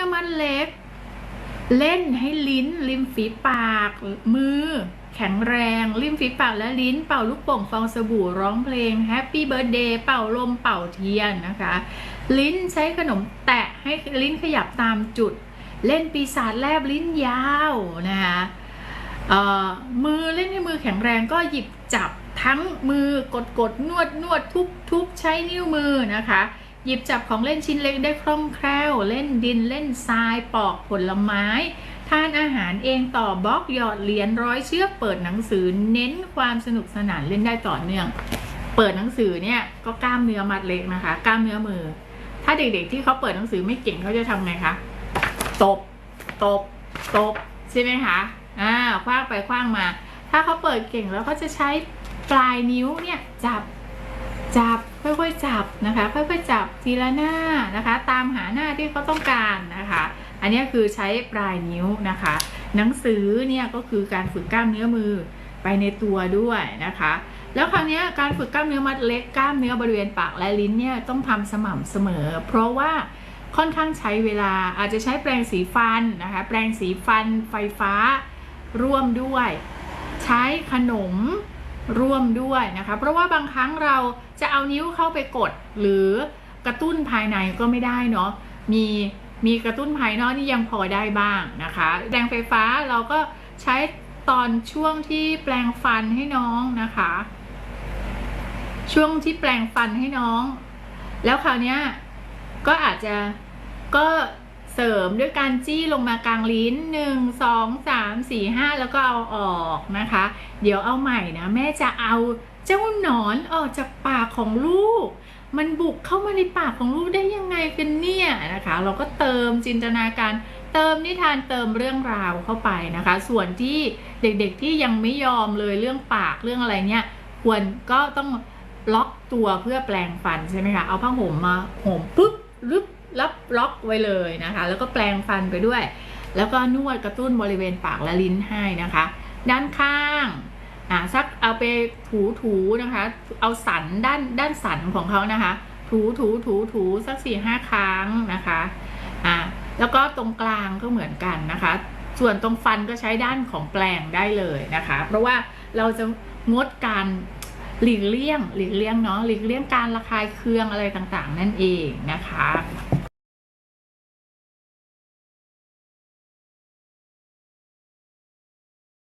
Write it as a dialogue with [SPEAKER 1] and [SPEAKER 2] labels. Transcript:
[SPEAKER 1] นื้อมัดเล็ก เล่นให้ลิ้น ริมฝีปาก มือ แข็งแรง ริมฝีปากและลิ้น เป่าลูกโป่งฟองสบู่ร้องเพลงแฮปปี้เบิร์ดเดย์เป่าลมเป่าเทียนนะคะ ลิ้นใช้ขนมแตะให้ลิ้นขยับตามจุด เล่นปีศาจแลบลิ้นยาวนะคะมือเล่นให้มือแข็งแรงก็หยิบจับทั้งมือกดกดนวดนวดทุบทุบใช้นิ้วมือนะคะ หยิบจับของเล่นชิ้นเล็กได้คล่องแคล่ว เล่นดินเล่นทรายปอกผลไม้ ทานอาหารเองต่อบล็อกหยอดเหรียญร้อยเชือกเปิดหนังสือเน้นความสนุกสนานเล่นได้ต่อเนื่อง เปิดหนังสือเนี่ยก็กล้ามเนื้อมัดเล็กนะคะ กล้ามเนื้อมือ ถ้าเด็กๆที่เขาเปิดหนังสือไม่เก่งเขาจะทำไงคะตบตบตบใช่ไหมคะอ่าคว้างไปคว้างมา ถ้าเขาเปิดเก่งแล้วเขาจะใช้ปลายนิ้วเนี่ยจับ จับค่อยๆจับนะคะ ค่อยๆจับทีละหน้านะคะ ตามหาหน้าที่เขาต้องการนะคะ อันนี้คือใช้ปลายนิ้วนะคะ หนังสือเนี่ยก็คือการฝึกกล้ามเนื้อมือไปในตัวด้วยนะคะ แล้วคราวนี้การฝึกกล้ามเนื้อมัดเล็กกล้ามเนื้อบริเวณปากและลิ้นเนี่ยต้องทำสม่ำเสมอ เพราะว่าค่อนข้างใช้เวลาอาจจะใช้แปรงสีฟันนะคะ แปรงสีฟันไฟฟ้าร่วมด้วย ใช้ขนม ร่วมด้วยนะคะเพราะว่าบางครั้งเราจะเอานิ้วเข้าไปกด หรือกระตุ้นภายในก็ไม่ได้เนาะมีมีกระตุ้นภายนอกนี่ยังพอได้บ้างนะคะแรงไฟฟ้าเราก็ใช้ตอนช่วงที่แปรงฟันให้น้องนะคะ ช่วงที่แปรงฟันให้น้อง แล้วคราวนี้ก็อาจจะก็ เสริมด้วยการจี้ลงมากลางลิ้นหนึ่งสองสามสี่ห้าแล้วก็เอาออกนะคะ เดี๋ยวเอาใหม่นะ แม่จะเอาเจ้าหนอนออกจากปากของลูก มันบุกเข้ามาในปากของลูกได้ยังไงกันเนี่ยนะคะ เราก็เติมจินตนาการเติมนิทานเติมเรื่องราวเข้าไปนะคะ ส่วนที่เด็กๆที่ยังไม่ยอมเลยเรื่องปากเรื่องอะไรเนี่ยควรก็ต้องล็อกตัวเพื่อแปลงฟันใช่ไหมคะเอาผ้าห่มมาห่มปุ๊บรึบ รับล็อกไว้เลยนะคะ แล้วก็แปลงฟันไปด้วย แล้วก็นวดกระตุ้นบริเวณปากและลิ้นให้นะคะ ด้านข้างอ่าสักเอาไปถูถูๆนะคะ เอาสันด้านด้านสันของเขานะคะ ถูถูถูถูสักสี่ห้าครั้งนะคะอ่าแล้วก็ตรงกลางก็เหมือนกันนะคะ ส่วนตรงฟันก็ใช้ด้านของแปลงได้เลยนะคะ เพราะว่าเราจะงดการหลีกเลี่ยงหลีกเลี่ยงเนาะหลีกเลี่ยงการระคายเคืองอะไรต่างๆ นั่นเองนะคะ